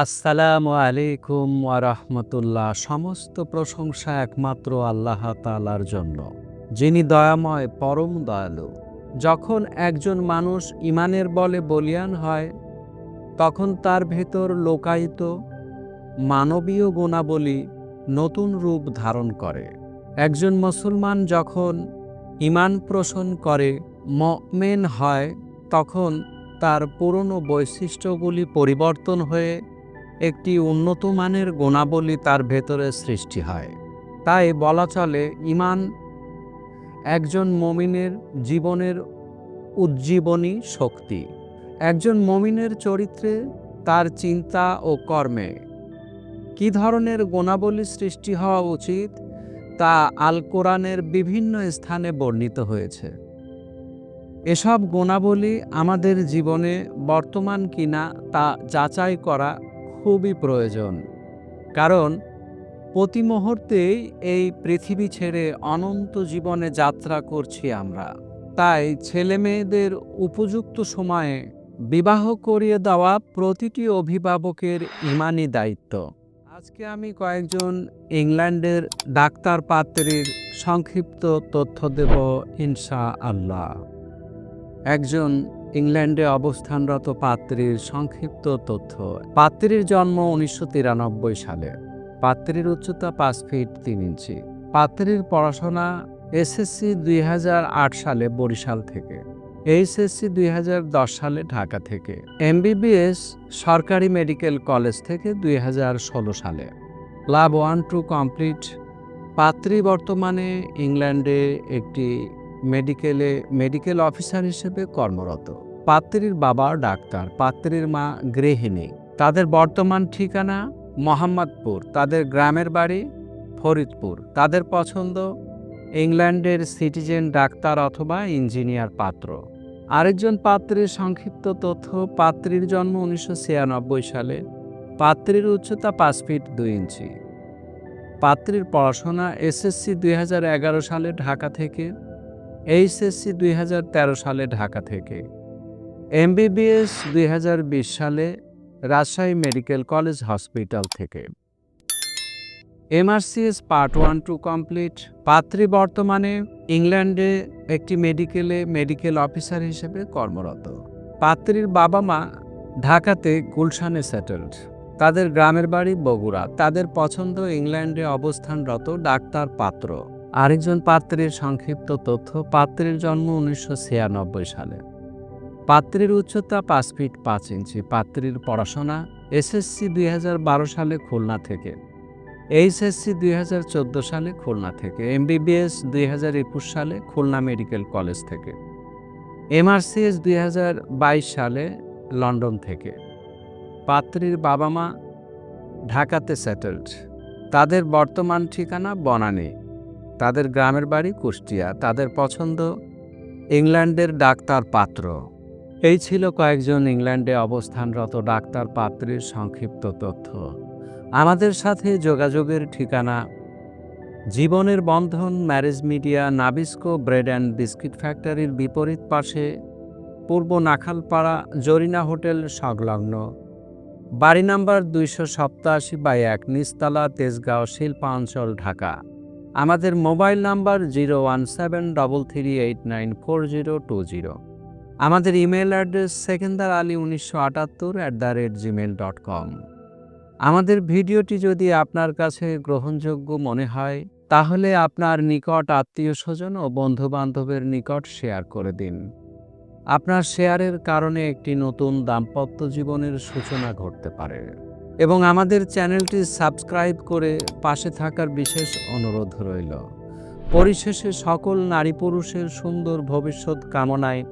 আসসালামু আলাইকুম ওয়ারহমতুল্লাহ সমস্ত প্রশংসা একমাত্র আল্লাহ তালার জন্য, যিনি দয়াময়, পরম দয়ালু। যখন একজন মানুষ ইমানের বলে বলিয়ান হয়, তখন তার ভেতর লোকায়িত, মানবীয় গুণাবলী নতুন রূপ ধারণ করে। একজন মুসলমান যখন ইমান পোষণ করে মেন হয়, তখন তার পুরনো বৈশিষ্ট্যগুলি পরিবর্তন হয়ে একটি উন্নত মানের গুণাবলী তার ভেতরে সৃষ্টি হয়। তাই বলা চলে, ইমান একজন মমিনের জীবনের উজ্জীবনী শক্তি। একজন মমিনের চরিত্রে তার চিন্তা ও কর্মে কী ধরনের গুণাবলী সৃষ্টি হওয়া উচিত তা আল কোরআনের বিভিন্ন স্থানে বর্ণিত হয়েছে। এসব গুণাবলী আমাদের জীবনে বর্তমান কিনা তা যাচাই করা খুবই প্রয়োজন। কারণ, প্রতি মুহূর্তেই এই পৃথিবী ছেড়ে অনন্ত জীবনে যাত্রা করছি আমরা। তাই ছেলে মেয়েদের উপযুক্ত সময়ে বিবাহ করিয়ে দেওয়া প্রতিটি অভিভাবকের ইমানি দায়িত্ব। আজকে আমি কয়েকজন ইংল্যান্ডের ডাক্তার পাত্রীর সংক্ষিপ্ত তথ্য দেব ইনশা আল্লাহ একজন ইংল্যান্ডে অবস্থানরত পাত্রীর সংক্ষিপ্ত তথ্য। পাত্রীর জন্ম উনিশশো তিরানব্বই সালে। পাত্রীর উচ্চতা পাঁচ ফিট তিন ইঞ্চি। পাত্রীর পড়াশোনা এসএসসি দুই হাজার আট সালে বরিশাল থেকে। এইচএসসি দুই হাজার দশ সালে ঢাকা থেকে। এমবিবিএস সরকারি মেডিকেল কলেজ থেকে দুই হাজার ষোলো সালে। লাভ ওয়ান টু কমপ্লিট। পাত্রী বর্তমানে ইংল্যান্ডে একটি মেডিকেলে, মেডিকেল অফিসার হিসেবে কর্মরত। পাত্রীর বাবা ডাক্তার, পাত্রীর মা গৃহিণী। তাদের বর্তমান ঠিকানা মোহাম্মদপুর। তাদের গ্রামের বাড়ি ফরিদপুর। তাদের পছন্দ ইংল্যান্ডের সিটিজেন ডাক্তার অথবা ইঞ্জিনিয়ার পাত্র। আরেকজন পাত্রীর সংক্ষিপ্ত তথ্য, পাত্রীর জন্ম উনিশশো ছিয়ানব্বই সালে। পাত্রীর উচ্চতা পাঁচ ফিট দুই ইঞ্চি। পাত্রীর পড়াশোনা এসএসসি দুই হাজার এগারো সালে ঢাকা থেকে, এইচএসসি দুই হাজার তেরো সালে ঢাকা থেকে। এমবিবিএস দুই হাজার বিশ সালে রাজশাহী মেডিকেল কলেজ হসপিটাল থেকে। MRCS part one two complete. পাত্রী বর্তমানে ইংল্যান্ডে একটি মেডিকেলে মেডিকেল অফিসার হিসেবে কর্মরত। পাত্রীর বাবা মা ঢাকাতে গুলশানে সেটেলড। তাদের গ্রামের বাড়ি বগুড়া। তাদের পছন্দ ইংল্যান্ডে অবস্থানরত ডাক্তার পাত্র। আরেকজন পাত্রীর সংক্ষিপ্ত তথ্য, পাত্রীর জন্ম উনিশশো ছিয়ানব্বই সালে। পাত্রীর উচ্চতা পাঁচ ফিট পাঁচ ইঞ্চি, পাত্রীর পড়াশোনা এসএসসি দুই হাজার বারো সালে খুলনা থেকে, এইচএসসি দুই হাজার চোদ্দ সালে খুলনা থেকে, এমবিবিএস দুই হাজার একুশ সালে খুলনা মেডিকেল কলেজ থেকে, এমআরসিএস দুই হাজার বাইশ সালে লন্ডন থেকে, পাত্রীর বাবা মা ঢাকাতে সেটেলড, তাদের বর্তমান ঠিকানা বনানী, তাদের গ্রামের বাড়ি কুষ্টিয়া, তাদের পছন্দ ইংল্যান্ডের ডাক্তার পাত্র। এই ছিল কয়েকজন ইংল্যান্ডে অবস্থানরত ডাক্তার পাত্রের সংক্ষিপ্ত তথ্য। আমাদের সাথে যোগাযোগের ঠিকানা জীবনের বন্ধন marriage media Nabisco bread and biscuit ফ্যাক্টরির বিপরীত পাশে পূর্ব নাখালপাড়া জরিনা হোটেল সংলগ্ন। বাড়ি নাম্বার দুইশো সপ্তাশি বাই এক নিস্তালা তেজগাঁও শিল্পাঞ্চল, ঢাকা। আমাদের mobile number zero one seven double three eight nine four zero two zero. আমাদের ইমেল অ্যাড্রেস সেকেন্দার আলী উনিশশো আটাত্তর at the rate gmail dot com আমাদের ভিডিওটি যদি আপনার কাছে গ্রহণযোগ্য মনে হয়, তাহলে আপনার নিকট আত্মীয় স্বজন ও বন্ধুবান্ধবের নিকট শেয়ার করে দিন। আপনার শেয়ারের কারণে একটি নতুন দাম্পত্য জীবনের সূচনা ঘটতে পারে। এবং আমাদের চ্যানেলটি সাবস্ক্রাইব করে পাশে থাকার বিশেষ অনুরোধ রইল। পরিশেষে সকল নারী পুরুষের সুন্দর ভবিষ্যৎ কামনায়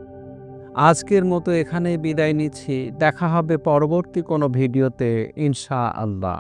আজকের মতো এখানে বিদায় নিচ্ছি। দেখা হবে পরবর্তী কোনো ভিডিওতে ইনশা আল্লাহ